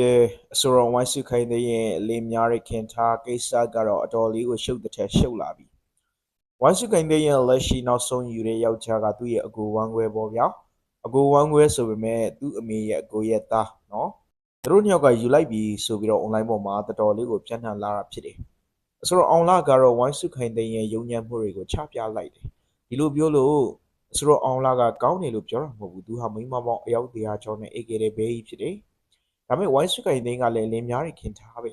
ကဲအဆိုတော်ဝိုင်းစုခိုင်းတဲ့ရဲ့လင်းများတဲ့ခင်ထားကိစ္စကတော့အတော်လေးကိုရှုပ်တဲ့ထက်ရှုပ်လာပြီဝိုင်းစုခိုင်းတဲ့ရဲ့လက်ရှိနောက်ဆုံးယူတဲ့ယောက်ျားကသူ့ရဲ့အကူဝမ်းခွဲပေါ့ဗျာအကူဝမ်းခွဲဆိုပေမဲ့သူ့အမေရဲ့အကူရဲ့သားနော်သူတို့နှစ်ယောက်ကယူလိုက်ပြီဆိုပြီးတော့ online ပေါ်မှာတော်တော်လေးကိုပြန့်နှံ့လာတာဖြစ်တယ်အဆိုတော့အောင်လာကတော့ဝိုင်းစုခိုင်းတဲ့ရဲ့ယုံညံ့မှုတွေကိုချပြလိုက်တယ်ဒီလိုပြောလို့အဆိုတော့အောင်လာကကောင်းတယ်လို့ပြောတာမဟုတ်ဘူးသူဟာမိန်းမပေါင်းအယောက်တရားကျော်နဲ့အေးခဲ့တဲ့ဘေးကြီးဖြစ်တယ် ဒါပေမဲ့ဝိုင်းစုကိုင်သိန်းကလည်းလင်းများတွေခင်ထားပဲ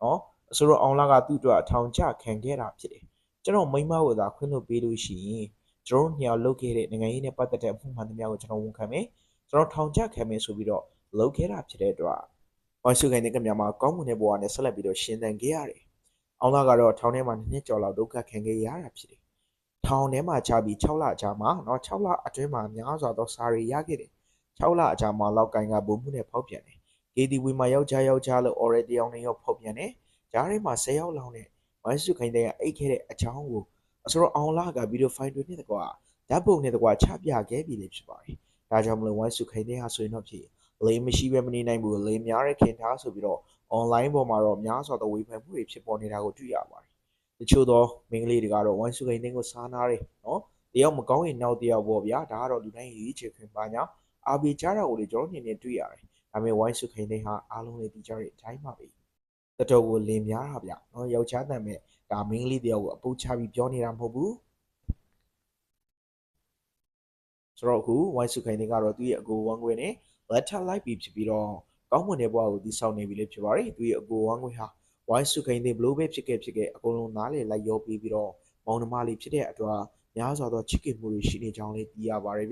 နော်ဆိုတော့အောင်လာကသူ့အတွက်အထောင်ချခံခဲ့တာဖြစ်တယ်ကျွန်တော်မိမကိုသာခွင့်လို့ပေးလို့ရှိရင်ကျွန်တော်ညောင်လုတ်ခဲ့တဲ့နိုင်ငံရေးနဲ့ပတ်သက်တဲ့အမှုမှန်သမျှကိုကျွန်တော်ဝန်ခံမယ်ကျွန်တော်ထောင်ချခံမယ်ဆိုပြီးတော့လုတ်ခဲ့တာဖြစ်တဲ့အတွက်ဝိုင်းစုကိုင်သိန်းကမြန်မာကောင်းမွန်တဲ့ဘဝနဲ့ဆက်လက်ပြီးတော့ရှင်းတန်ခဲ့ရတယ်အောင်လာကတော့ထောင်ထဲမှာနှစ်နှစ်ကျော်လောက်ဒုက္ခခံခဲ့ရတာဖြစ်တယ်ထောင်ထဲမှာချပြီး6လအကြာမှာเนาะ6လအတွင်းမှာများစွာသောစာရီရခဲ့တယ်6လအကြာမှာလောက်ကင်ကဘုံမှုနဲ့ဖောက်ပြန်တယ် ် KTV မှာယောက်ျားယောက်ျားလို့ already တယောက်နဲ့ယောက်ဖောက်ပြန်တယ်။ဂျားထဲမှာ10ယောက်လောင်းနဲ့ဝိုင်းစုခိုင်းတဲ့အိတ်ခဲ့တဲ့အချောင်းကိုအစတော့အောင်လာကဗီဒီယိုဖိုင်တွေနဲ့တကွာဓာတ်ပုံနဲ့တကွာချပြခဲ့ပြီလေဖြစ်ပါတယ်။ဒါကြောင့်မလို့ဝိုင်းစုခိုင်းတဲ့ဟာဆိုရင်တော့ဖြစ်လေးမရှိပဲမနေနိုင်ဘူးလေးများတဲ့ခင်ထားဆိုပြီးတော့ online ပေါ်မှာတော့များစွာသောဝေဖန်မှုတွေဖြစ်ပေါ်နေတာကိုတွေ့ရပါတယ်။တချို့သောမိန်းကလေးတွေကတော့ဝိုင်းစုခိုင်းတဲ့ကိုစားနာတယ်နော်။တယောက်မကောင်းရင်နောက်တယောက်ပေါ့ဗျာ။ဒါကတော့လူတိုင်းရေးချေခွင့်ပါညာ။ အာဘီကြတာကိုလေကျွန်တော်နေနေတွေ့ရတယ်။ဒါပေမဲ့ဝိုင်းစုခိန်တဲ့ဟာအားလုံးလေးဒီကြတဲ့အတိုင်းပါပဲတတော်ကိုလင်များတာဗျနော်ယောက်ျားတန်မဲ့ဒါမင်းကလေးတယောက်ကိုအပုတ်ချပြီးပြောနေတာမဟုတ်ဘူးဆိုတော့အခုဝိုင်းစုခိန်တဲ့ကတော့သူ့ရဲ့အကိုဝမ်းခွေနဲ့ letter လိုက်ပြီးဖြစ်ပြီးတော့ကောင်းမွန်တဲ့ဘဝကိုတည်ဆောက်နေပြီလေဖြစ်ပါတယ်သူ့ရဲ့အကိုဝမ်းခွေဟာဝိုင်းစုခိန်တဲ့ဘလို့ပဲဖြစ်ခဲ့ဖြစ်ခဲ့အကုန်လုံးနားလေလိုက်ရောပြီးပြီးတော့မောင်နှမလေးဖြစ်တဲ့အတွက်များစွာသောချစ်ခင်မှုတွေရှိနေကြောင်းလေးသိရပါတယ်ဗျ